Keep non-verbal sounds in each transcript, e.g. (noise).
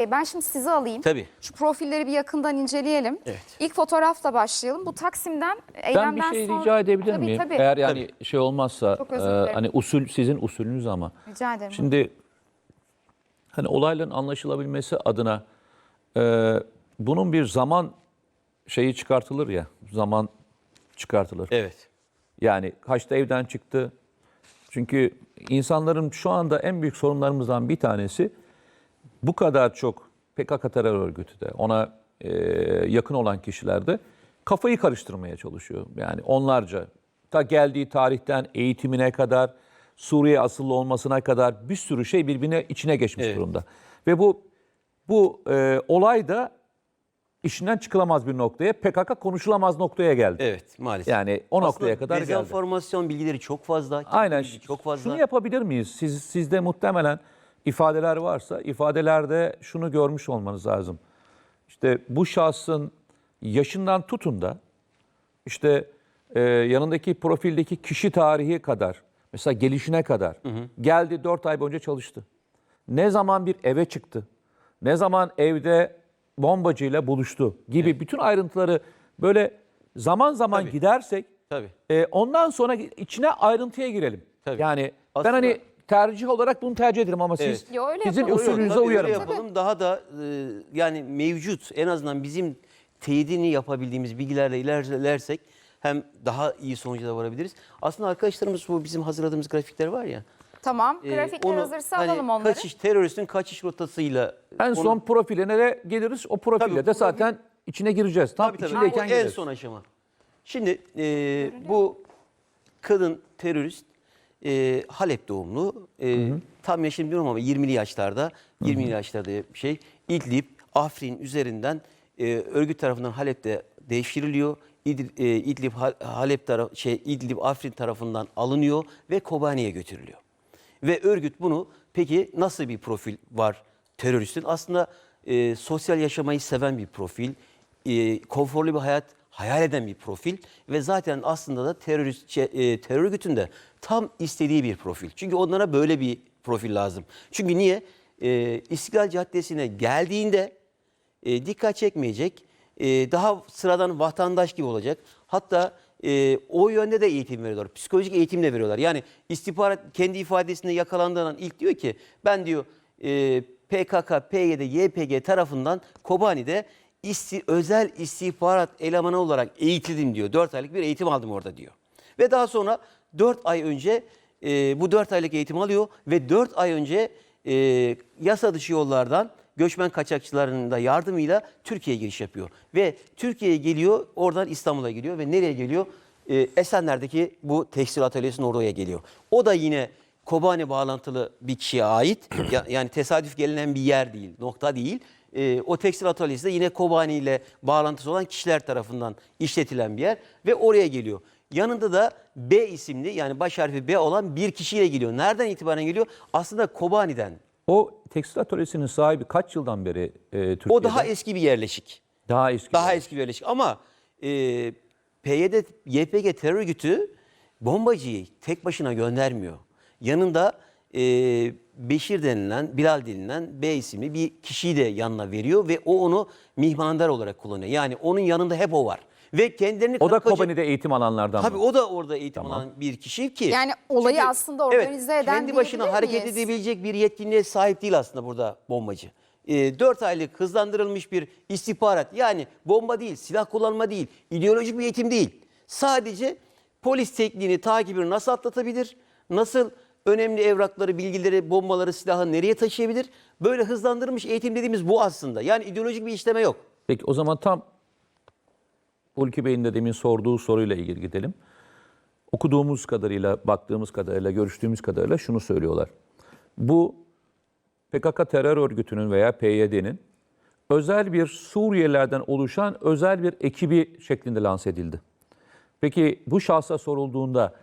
E, Ben şimdi sizi alayım. Tabii. Şu profilleri bir yakından inceleyelim. Evet. İlk fotoğrafla başlayalım. Bu Taksim'den Ben eylemden bir şey sonra... rica edebilir Tabii, miyim? Tabii Eğer yani şey olmazsa Çok e, özür dilerim. hani usul sizin usulünüz ama. Rica ederim. Şimdi hani olayların anlaşılabilmesi adına e, bunun bir zaman şeyi çıkartılır ya. Zaman çıkartılır. Evet. Yani kaçta evden çıktı? Çünkü insanların şu anda en büyük sorunlarımızdan bir tanesi bu kadar çok PKK terör örgütü de ona e, yakın olan kişiler de kafayı karıştırmaya çalışıyor. Yani onlarca ta geldiği tarihten eğitimine kadar Suriye asıllı olmasına kadar bir sürü şey birbirine içine geçmiş Evet. durumda. Ve bu bu e, olay da işinden çıkılamaz bir noktaya, PKK konuşulamaz noktaya geldi. Evet maalesef. Yani o noktaya kadar geldi. dezenformasyon bilgileri çok fazla. Aynen. Çok fazla. Şunu yapabilir miyiz? Siz sizde muhtemelen ifadeler varsa ifadelerde şunu görmüş olmanız lazım. İşte bu şahsın yaşından tutun da işte e, yanındaki profildeki kişi tarihi kadar mesela gelişine kadar geldi 4 ay boyunca çalıştı. Ne zaman bir eve çıktı? Ne zaman evde bombacıyla buluştu gibi bütün ayrıntıları böyle zaman zaman Tabii. gidersek Tabii. e, ondan sonra içine ayrıntıya girelim. Tabii. Yani Aslında- ben hani tercih olarak bunu tercih ederim ama siz Evet. Yo, öyle sizin yapalım. usulünüze Tabii uyarım. öyle yapalım. Daha da e, yani mevcut en azından bizim teyidini yapabildiğimiz bilgilerle ilerlersek hem daha iyi sonuca varabiliriz. Aslında arkadaşlarımız bu bizim hazırladığımız grafikler var ya. Tamam. e, Grafikler onu hazırsa hani alalım onları. Kaçış, teröristin kaçış rotasıyla. En onu- son profiline de geliriz. O profille Tabii, de profil- zaten içine gireceğiz. Tam Tabii tabii. içindeyken O en gireriz. son aşama. Şimdi e, bu kadın terörist e, Halep doğumlu. E, tam yaşını bilmiyorum ama 20'li yaşlarda, 20'li yaşlarda bir şey. İdlib, Afrin üzerinden e, örgüt tarafından Halep'te devşiriliyor. İdlib, e, İdlib Ha- Halep taraf şey İdlib Afrin tarafından alınıyor ve Kobani'ye götürülüyor. Ve örgüt bunu peki nasıl bir profil var teröristin? Aslında e, sosyal yaşamayı seven bir profil, e, konforlu bir hayat hayal eden bir profil ve zaten aslında da terörist e, terör örgütünde tam istediği bir profil. Çünkü onlara böyle bir profil lazım. Çünkü niye? E, İstiklal Caddesi'ne geldiğinde e, dikkat çekmeyecek, e, daha sıradan vatandaş gibi olacak. Hatta e, o yönde de eğitim veriyorlar. Psikolojik eğitim de veriyorlar. Yani istihbarat kendi ifadesinde yakalandığından ilk diyor ki ben diyor e, PKK, PYD, YPG tarafından Kobani'de isti, özel istihbarat elemanı olarak eğitildim diyor. 4 aylık bir eğitim aldım orada diyor. Ve daha sonra 4 ay önce e, bu 4 aylık eğitim alıyor ve 4 ay önce e, yasa dışı yollardan göçmen kaçakçılarının da yardımıyla Türkiye'ye giriş yapıyor. Ve Türkiye'ye geliyor, oradan İstanbul'a geliyor ve nereye geliyor? E, Esenler'deki bu tekstil atölyesinin oraya geliyor. O da yine Kobani bağlantılı bir kişiye ait. (clears throat) Ya- yani tesadüf gelinen bir yer değil, nokta değil. E, o tekstil atölyesi de yine Kobani ile bağlantısı olan kişiler tarafından işletilen bir yer ve oraya geliyor. Yanında da B isimli yani baş harfi B olan bir kişiyle geliyor. Nereden itibaren geliyor? Aslında Kobani'den. O tekstil atölyesinin sahibi kaç yıldan beri e, Türkiye'de? O daha eski bir yerleşik. Daha eski. Daha eski bir yerleşik ama e, PYD, YPG terör örgütü bombacıyı tek başına göndermiyor. Yanında e, Beşir denilen, Bilal denilen B isimli bir kişiyi de yanına veriyor ve o onu mihmandar olarak kullanıyor. Yani onun yanında hep o var. Ve kendilerini O da Kobani'de eğitim alanlardan Tabii mı? o da orada eğitim alan bir kişi ki. Yani olayı aslında organize eden Kendi başına diyebilir hareket miyiz? edebilecek bir yetkinliğe sahip değil aslında burada bombacı. 4 aylık hızlandırılmış bir istihbarat yani bomba değil, silah kullanma değil, ideolojik bir eğitim değil. Sadece polis tekniğini, takibini nasıl atlatabilir, nasıl önemli evrakları, bilgileri, bombaları, silahı nereye taşıyabilir? Böyle hızlandırılmış eğitim dediğimiz bu aslında. Yani ideolojik bir işleme yok. Peki o zaman tam Ulki Bey'in de demin sorduğu soruyla ilgili gidelim. Okuduğumuz kadarıyla, baktığımız kadarıyla, görüştüğümüz kadarıyla şunu söylüyorlar. Bu PKK terör örgütünün veya PYD'nin özel bir Suriyelilerden oluşan özel bir ekibi şeklinde lanse edildi. Peki bu şahsa sorulduğunda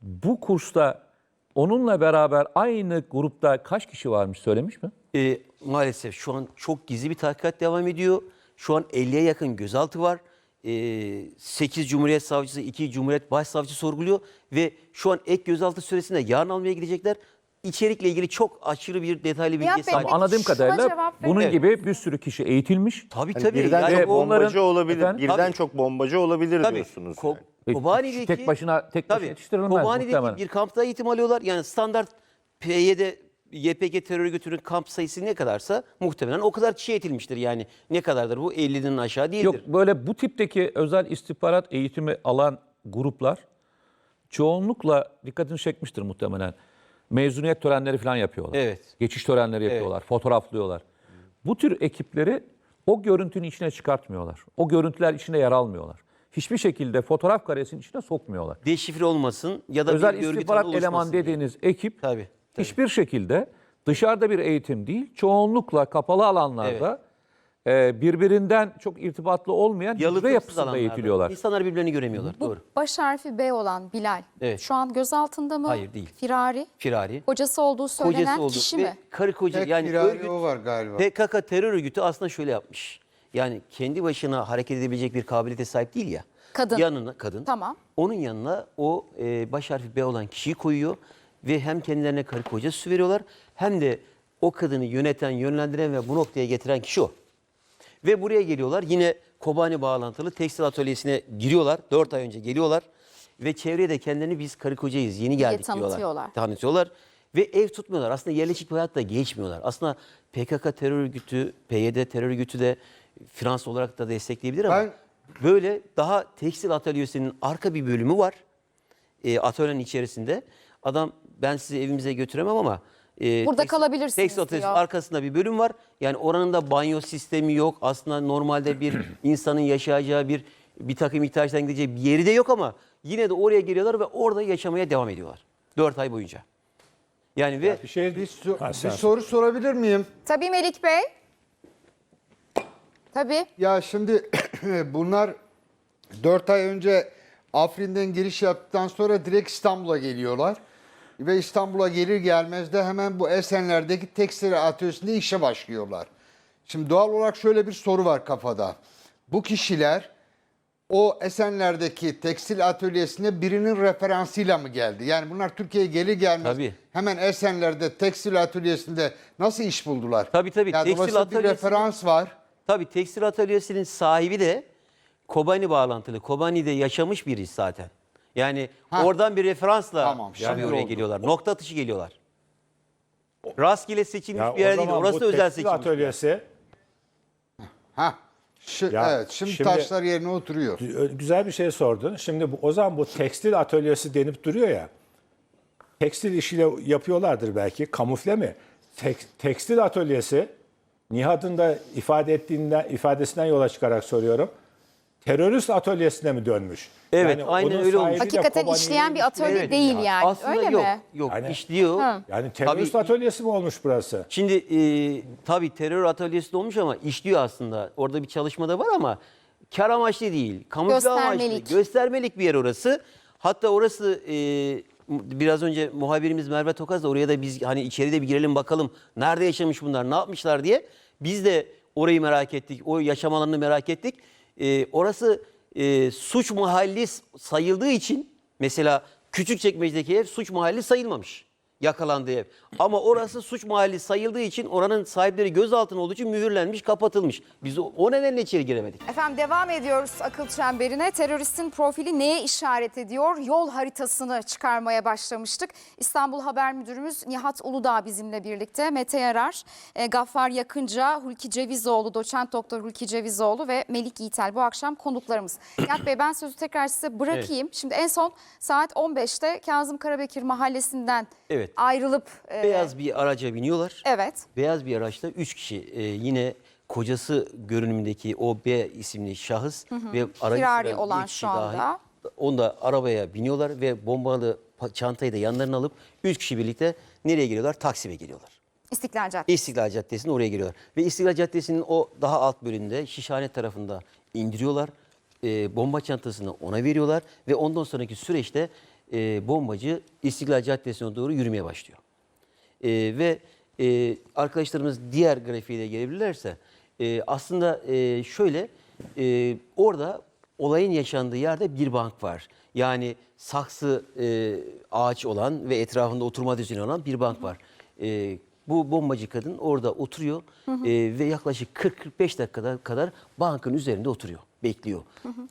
bu kursta onunla beraber aynı grupta kaç kişi varmış söylemiş mi? E, maalesef şu an çok gizli bir tahkikat devam ediyor. Şu an 50'ye yakın gözaltı var. E, 8 Cumhuriyet Savcısı, 2 Cumhuriyet Başsavcı sorguluyor. Ve şu an ek gözaltı süresinde yarın almaya gidecekler. İçerikle ilgili çok aşırı bir detaylı bilgiye Bey, sahip. Anladığım şuna kadarıyla cevap verin. bunun Evet. gibi bir sürü kişi eğitilmiş. Tabii Hani tabii. birden Yani çok ve bunların- bombacı olabilir. Efendim? Birden Tabii. çok bombacı olabilir Tabii. diyorsunuz. Ko- yani. Kobani'deki Tek başına tek başına Tabii. yetiştirilmez Kobani'deki muhtemelen. bir kampta eğitim alıyorlar. Yani standart PYD YPG terör örgütünün kamp sayısı ne kadarsa muhtemelen o kadar kişi eğitilmiştir. Yani ne kadardır bu? 50'nin aşağı değildir. Yok böyle bu tipteki özel istihbarat eğitimi alan gruplar çoğunlukla dikkatini çekmiştir muhtemelen. Mezuniyet törenleri falan yapıyorlar. Evet. Geçiş törenleri yapıyorlar, fotoğraflıyorlar. Bu tür ekipleri o görüntünün içine çıkartmıyorlar. O görüntüler içine yer almıyorlar. Hiçbir şekilde fotoğraf karesinin içine sokmuyorlar. Deşifre olmasın ya da Özel bir görgü istihbarat tanığı eleman oluşmasın diye. dediğiniz ekip Tabii, tabii. hiçbir şekilde dışarıda bir eğitim değil, çoğunlukla kapalı alanlarda e, birbirinden çok irtibatlı olmayan hücre Yalıtımsız yapısında alanlarda. eğitiliyorlar. İnsanlar birbirlerini göremiyorlar. Bu Doğru. baş harfi B olan Bilal Evet. şu an gözaltında mı? Hayır, değil. Firari. Firari. Kocası olduğu söylenen Kocası oldu. kişi Ve mi? Karı koca Tek yani firari örgüt, o var galiba. PKK terör örgütü aslında şöyle yapmış. Yani kendi başına hareket edebilecek bir kabiliyete sahip değil ya. Kadın. Yanına kadın. Tamam. Onun yanına o e, baş harfi B olan kişiyi koyuyor ve hem kendilerine karı koca süsü veriyorlar hem de o kadını yöneten, yönlendiren ve bu noktaya getiren kişi o. Ve buraya geliyorlar yine Kobani bağlantılı tekstil atölyesine giriyorlar. 4 ay önce geliyorlar ve çevreye de kendilerini biz karı kocayız yeni geldik diyorlar. tanıtıyorlar. Tanıtıyorlar. Ve ev tutmuyorlar. Aslında yerleşik bir hayatta geçmiyorlar. Aslında PKK terör örgütü, PYD terör örgütü de Fransız olarak da destekleyebilir ama Ben- böyle daha tekstil atölyesinin arka bir bölümü var. E, atölyenin içerisinde. Adam ben sizi evimize götüremem ama e, Burada kalabilirsiniz Tekstil atölyesinin diyor. arkasında bir bölüm var. Yani oranın da banyo sistemi yok. Aslında normalde bir (clears throat) insanın yaşayacağı bir bir takım ihtiyaçtan gideceği bir yeri de yok ama yine de oraya geliyorlar ve orada yaşamaya devam ediyorlar. 4 ay boyunca. Yani ve Bir şey Bir, so- bir sen- soru sorabilir miyim? Tabii Melik Bey. Tabii. Ya şimdi (clears throat) bunlar 4 ay önce Afrin'den giriş yaptıktan sonra direkt İstanbul'a geliyorlar. Ve İstanbul'a gelir gelmez de hemen bu Esenler'deki tekstil atölyesinde işe başlıyorlar. Şimdi doğal olarak şöyle bir soru var kafada. Bu kişiler o Esenler'deki tekstil atölyesine birinin referansıyla mı geldi? Yani bunlar Türkiye'ye gelir gelmez Tabii. hemen Esenler'de tekstil atölyesinde nasıl iş buldular? Tabii, tabii. Yani Tekstil dolayısıyla bir atölyesi- referans var. tabii tekstil atölyesinin sahibi de Kobani bağlantılı. Kobani'de yaşamış birisi zaten. Yani Ha. oradan bir referansla Tamam, şimdi oraya oldu. geliyorlar. Nokta atışı geliyorlar. Rastgele seçilmiş Ya bir yer değil. zaman Orası bu özel tekstil seçilmiş. atölyesi Ha. Şu, Ya evet şimdi, şimdi- taşlar yerine oturuyor. güzel bir şey sordun. Şimdi bu, o zaman bu tekstil atölyesi denip duruyor ya. Tekstil işiyle yapıyorlardır belki. Kamufle mi? Tek- tekstil atölyesi Nihat'ın da ifade ettiğinden ifadesinden yola çıkarak soruyorum. Terörist atölyesine mi dönmüş? Evet, aynen onun öyle olmuş. Hakikaten Kobani'nin işleyen bir atölye ilişkileri- değil yani. Aslında Öyle yok. mi? Yok Yani- işliyor. Yani terörist Tabii- atölyesi mi olmuş burası? Şimdi e, tabii terör atölyesi de olmuş ama işliyor aslında. Orada bir çalışma da var ama kar amaçlı değil. Kamufle amaçlı. Göstermelik. Göstermelik bir yer orası. Hatta orası e, biraz önce muhabirimiz Merve Tokaz da oraya da biz hani içeride bir girelim bakalım. Nerede yaşamış bunlar, ne yapmışlar diye. Biz de orayı merak ettik. O yaşam alanını merak ettik. E, orası e, suç mahalli sayıldığı için mesela Küçükçekmece'deki ev suç mahalli sayılmamış yakalandığı ev. Ama orası suç mahalli sayıldığı için oranın sahipleri gözaltına olduğu için mühürlenmiş, kapatılmış. Biz o, o nedenle içeri giremedik. Efendim devam ediyoruz akıl çemberine. Teröristin profili neye işaret ediyor? Yol haritasını çıkarmaya başlamıştık. İstanbul Haber Müdürümüz Nihat Uludağ bizimle birlikte. Mete Yarar, e, Gaffar Yakınca, Hulki Cevizoğlu, doçent doktor Hulki Cevizoğlu ve Melik Yiğitel bu akşam konuklarımız. (coughs) Nihat Bey ben sözü tekrar size bırakayım. Şimdi en son saat 15'te Kazım Karabekir mahallesinden Evet. Ayrılıp... e, Beyaz bir araca biniyorlar. Evet. Beyaz bir araçta 3 kişi e, yine kocası görünümündeki o B isimli şahıs ve aracı Firari süren bir olan kişi şu anda. dahil. Onu da arabaya biniyorlar ve bombalı pa- çantayı da yanlarına alıp 3 kişi birlikte nereye geliyorlar? Taksim'e geliyorlar. İstiklal Caddesi. İstiklal Caddesi'ne oraya geliyorlar. Ve İstiklal Caddesi'nin o daha alt bölümünde Şişhane tarafında indiriyorlar. E, bomba çantasını ona veriyorlar ve ondan sonraki süreçte e, bombacı İstiklal Caddesi'ne doğru yürümeye başlıyor. E, ve e, arkadaşlarımız diğer grafiğe de gelebilirlerse e, aslında e, şöyle e, orada olayın yaşandığı yerde bir bank var. Yani saksı e, ağaç olan ve etrafında oturma düzeni olan bir bank var. E, bu bombacı kadın orada oturuyor e, ve yaklaşık 40-45 dakikada kadar bankın üzerinde oturuyor, bekliyor.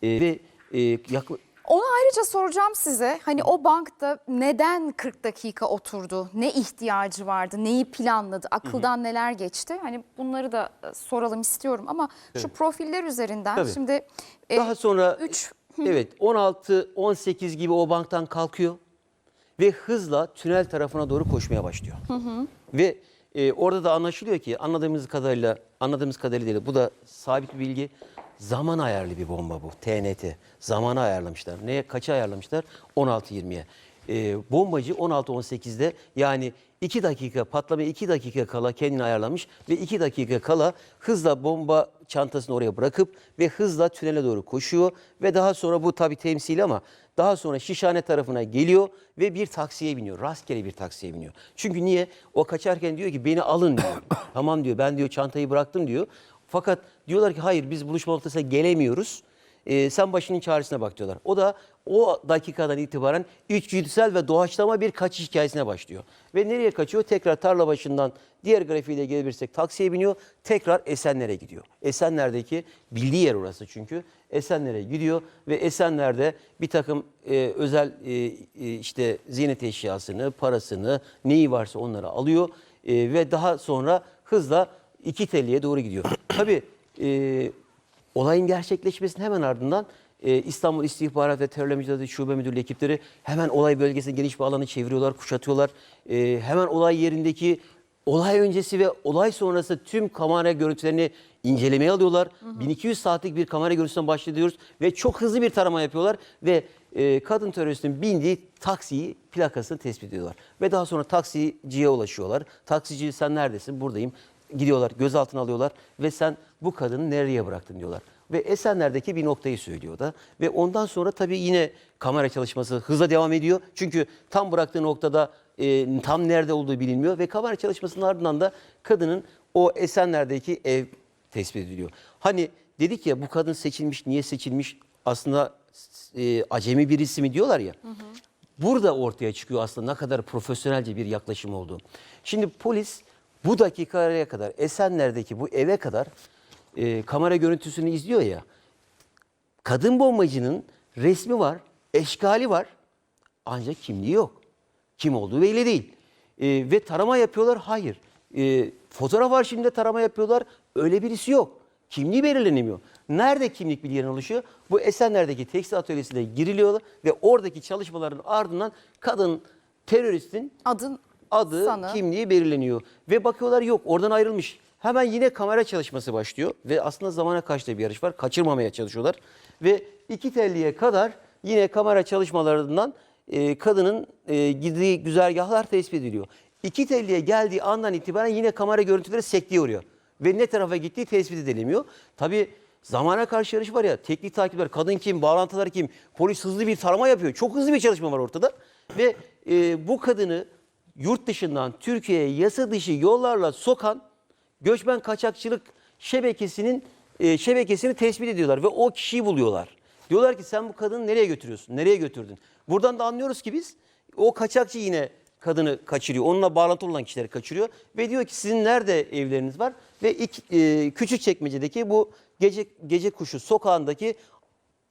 E, ve e, yakla- Onu ayrıca soracağım size. Hani o bankta neden 40 dakika oturdu? Ne ihtiyacı vardı? Neyi planladı? Akıldan neler geçti? Hani bunları da e, soralım istiyorum ama şu profiller üzerinden Tabii. şimdi e, Daha sonra üç- evet 16 18 gibi o banktan kalkıyor ve hızla tünel tarafına doğru koşmaya başlıyor. Ve e, orada da anlaşılıyor ki anladığımız kadarıyla anladığımız kadarıyla bu da sabit bir bilgi. Zaman ayarlı bir bomba bu. TNT. Zamanı ayarlamışlar. Neye kaça ayarlamışlar? 16-20'ye. E, bombacı 16-18'de yani 2 dakika patlama 2 dakika kala kendini ayarlamış ve 2 dakika kala hızla bomba çantasını oraya bırakıp ve hızla tünele doğru koşuyor ve daha sonra bu tabi temsili ama daha sonra Şişhane tarafına geliyor ve bir taksiye biniyor. Rastgele bir taksiye biniyor. Çünkü niye? O kaçarken diyor ki beni alın diyor. (coughs) tamam diyor ben diyor çantayı bıraktım diyor. Fakat diyorlar ki hayır biz buluşma noktasına gelemiyoruz. Ee, sen başının çaresine bak diyorlar. O da o dakikadan itibaren içgüdüsel ve doğaçlama bir kaçış hikayesine başlıyor. Ve nereye kaçıyor? Tekrar tarla başından diğer grafiğiyle gelebilirsek taksiye biniyor. Tekrar Esenler'e gidiyor. Esenler'deki bildiği yer orası çünkü. Esenler'e gidiyor ve Esenler'de bir takım e, özel e, e, işte ziynet eşyasını, parasını, neyi varsa onları alıyor. E, ve daha sonra hızla iki telliye doğru gidiyor. Tabii e, Olayın gerçekleşmesinin hemen ardından e, İstanbul İstihbarat ve Terörle Mücadele Şube Müdürlüğü ekipleri hemen olay bölgesine geniş bir alanı çeviriyorlar, kuşatıyorlar. E, hemen olay yerindeki olay öncesi ve olay sonrası tüm kamera görüntülerini incelemeye alıyorlar. 1200 saatlik bir kamera görüntüsünden başlıyoruz ve çok hızlı bir tarama yapıyorlar ve e, kadın teröristin bindiği taksiyi plakasını tespit ediyorlar. Ve daha sonra taksiciye ulaşıyorlar. Taksici sen neredesin? Buradayım gidiyorlar gözaltına alıyorlar ve sen bu kadını nereye bıraktın diyorlar. Ve Esenler'deki bir noktayı söylüyor da ve ondan sonra tabii yine kamera çalışması hızla devam ediyor. Çünkü tam bıraktığı noktada e, tam nerede olduğu bilinmiyor ve kamera çalışmasının ardından da kadının o Esenler'deki ev tespit ediliyor. Hani dedik ya bu kadın seçilmiş niye seçilmiş aslında e, acemi birisi mi diyorlar ya. Burada ortaya çıkıyor aslında ne kadar profesyonelce bir yaklaşım olduğu. Şimdi polis bu dakikaya kadar Esenler'deki bu eve kadar e, kamera görüntüsünü izliyor ya. Kadın bombacının resmi var, eşkali var ancak kimliği yok. Kim olduğu belli değil. E, ve tarama yapıyorlar, hayır. E, fotoğraf arşivinde tarama yapıyorlar, öyle birisi yok. Kimliği belirlenemiyor. Nerede kimlik bilgilerine oluşuyor? Bu Esenler'deki tekstil atölyesine giriliyorlar ve oradaki çalışmaların ardından kadın teröristin adın adı, sanı. kimliği belirleniyor. Ve bakıyorlar yok oradan ayrılmış. Hemen yine kamera çalışması başlıyor ve aslında zamana karşı da bir yarış var. Kaçırmamaya çalışıyorlar. Ve iki telliye kadar yine kamera çalışmalarından e, kadının e, gittiği güzergahlar tespit ediliyor. İki telliye geldiği andan itibaren yine kamera görüntüleri sekteye uğruyor. Ve ne tarafa gittiği tespit edilemiyor. Tabii zamana karşı yarış var ya teknik takipler, kadın kim, bağlantılar kim, polis hızlı bir tarama yapıyor. Çok hızlı bir çalışma var ortada. Ve e, bu kadını yurt dışından Türkiye'ye yasa dışı yollarla sokan göçmen kaçakçılık şebekesinin e, şebekesini tespit ediyorlar ve o kişiyi buluyorlar. Diyorlar ki sen bu kadını nereye götürüyorsun? Nereye götürdün? Buradan da anlıyoruz ki biz o kaçakçı yine kadını kaçırıyor. Onunla bağlantılı olan kişileri kaçırıyor ve diyor ki sizin nerede evleriniz var? Ve iki, e, küçük çekmecedeki bu gece gece kuşu sokağındaki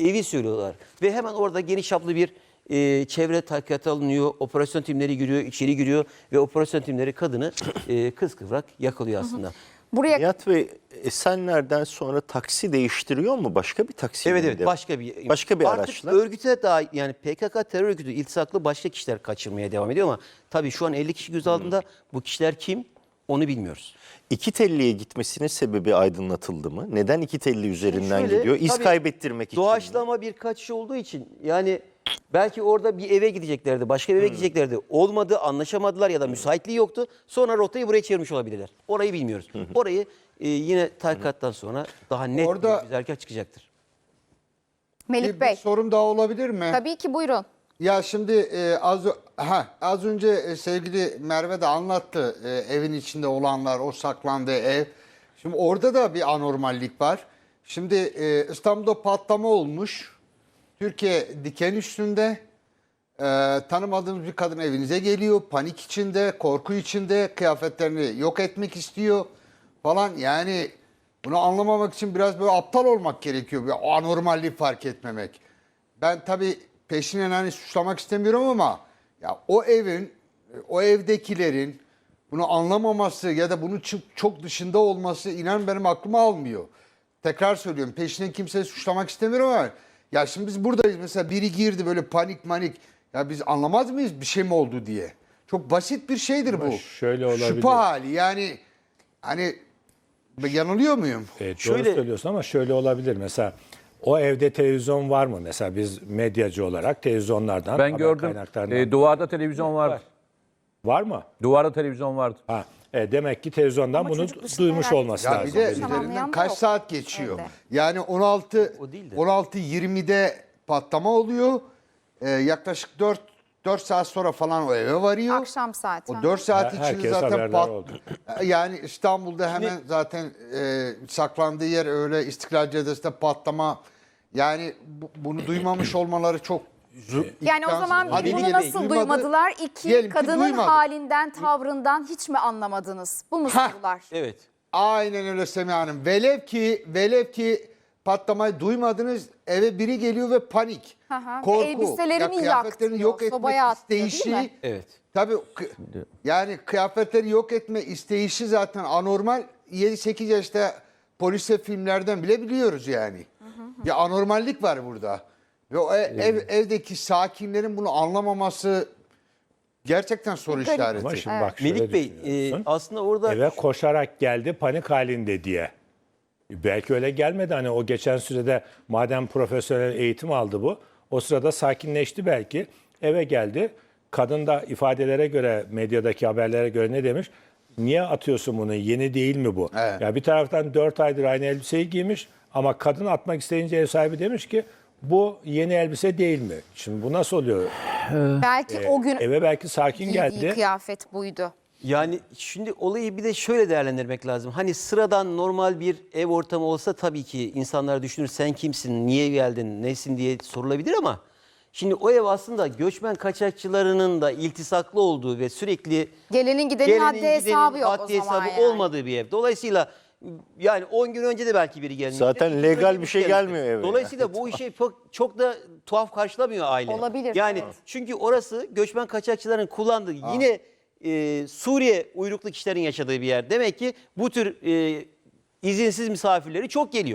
evi söylüyorlar. Ve hemen orada geniş çaplı bir e, çevre takiyatı alınıyor. Operasyon timleri giriyor, içeri giriyor ve operasyon timleri kadını e, kıskıvrak yakalıyor aslında. buraya Nihat Bey Esenler'den sonra taksi değiştiriyor mu? Başka bir taksi Evet mi evet başka bir başka bir Artık araçla. örgüte daha yani PKK terör örgütü iltisaklı başka kişiler kaçırmaya devam ediyor ama tabii şu an 50 kişi gözaltında. Bu kişiler kim? Onu bilmiyoruz. İki telliye gitmesinin sebebi aydınlatıldı mı? Neden iki telli üzerinden Şöyle, gidiyor? İz tabii kaybettirmek için. mi? Doğaçlama bir kaçış olduğu için yani belki orada bir eve gideceklerdi, başka bir eve gideceklerdi. Olmadı, anlaşamadılar ya da müsaitliği yoktu. Sonra rotayı buraya çevirmiş olabilirler. Orayı bilmiyoruz. Orayı e, yine tahkikattan sonra daha net Orada- bir güzergah çıkacaktır. Melih Bir, bir Bey. sorum daha olabilir mi? Tabii ki buyurun. Ya şimdi e, az ö- ha az önce e, sevgili Merve de anlattı e, evin içinde olanlar, o saklandığı ev. Şimdi orada da bir anormallik var. Şimdi e, İstanbul'da patlama olmuş. Türkiye diken üstünde. E, tanımadığımız bir kadın evinize geliyor. Panik içinde, korku içinde. Kıyafetlerini yok etmek istiyor falan. Yani bunu anlamamak için biraz böyle aptal olmak gerekiyor. Bir anormalliği fark etmemek. Ben tabii peşinen hani suçlamak istemiyorum ama ya o evin, o evdekilerin bunu anlamaması ya da bunun çok, dışında olması inan benim aklıma almıyor. Tekrar söylüyorum peşinen kimseyi suçlamak istemiyorum ama ya şimdi biz buradayız mesela biri girdi böyle panik manik ya biz anlamaz mıyız bir şey mi oldu diye. Çok basit bir şeydir Ama bu. şöyle olabilir. Şüphe hali yani hani ben yanılıyor muyum? Evet, doğru Şöyle- söylüyorsun ama şöyle olabilir. Mesela o evde televizyon var mı? Mesela biz medyacı olarak televizyonlardan, Ben haber gördüm. kaynaklarından. E, duvarda televizyon vardı. var mı? Duvarda televizyon vardı. Ha, e, demek ki televizyondan Ama bunu çocuk duymuş herhalde olması Ya lazım. bir de üzerinden kaç yok saat geçiyor? evde. Yani 16 O değil de. 16 20'de patlama oluyor. Ee, yaklaşık 4 4 saat sonra falan o eve varıyor. Akşam saati. O 4 saat Her- içinde herkes zaten haberdar pat oldu. (laughs) yani İstanbul'da hemen zaten e, saklandığı yer öyle İstiklal Caddesi'nde patlama. Yani bu- bunu duymamış (clears throat) olmaları çok Yani o zaman Hadi bunu nasıl duymadı. duymadılar? İki Diyelim ki kadının duymadı. halinden, tavrından hiç mi anlamadınız? Bu mu Hah. sorular? Evet. Aynen öyle Semih Hanım. Velev ki, velev ki patlamayı duymadınız eve biri geliyor ve panik. Ve Korku. elbiselerini ya kıyafetlerini yok etmek sobaya atıyor, değil isteyişi. Evet. Tabii kı- yani kıyafetleri yok etme isteyişi zaten anormal. 7-8 yaşta polise filmlerden bile biliyoruz yani. Ya anormallik var burada. Ve o ev, ev- evdeki sakinlerin bunu anlamaması gerçekten soru Garip. işareti. Ama şimdi bak şöyle Melik Bey e, düşünüyorsun. aslında orada Eve koşarak geldi panik halinde diye. Belki öyle gelmedi hani o geçen sürede madem profesyonel eğitim aldı bu. O sırada sakinleşti belki. Eve geldi. Kadın da ifadelere göre medyadaki haberlere göre ne demiş? Niye atıyorsun bunu? Yeni değil mi bu? Evet. Ya bir taraftan 4 aydır aynı elbiseyi giymiş ama kadın atmak isteyince ev sahibi demiş ki bu yeni elbise değil mi? Şimdi bu nasıl oluyor? Belki o gün Eve belki sakin giydiği geldi. kıyafet buydu. Yani şimdi olayı bir de şöyle değerlendirmek lazım. Hani sıradan normal bir ev ortamı olsa tabii ki insanlar düşünür sen kimsin, niye geldin, nesin diye sorulabilir ama şimdi o ev aslında göçmen kaçakçılarının da iltisaklı olduğu ve sürekli Gelenin gidenin gelenin, haddi gidenin hesabı yok haddi o zaman hesabı yani. olmadığı bir ev. Dolayısıyla yani 10 gün önce de belki biri gelmiş. Zaten gün legal bir şey gelmiştir. gelmiyor eve. Dolayısıyla bu işi çok çok da tuhaf karşılamıyor aile. Olabilir, Yani evet. çünkü orası göçmen kaçakçıların kullandığı yine e, Suriye uyruklu kişilerin yaşadığı bir yer. Demek ki bu tür e, izinsiz misafirleri çok geliyor.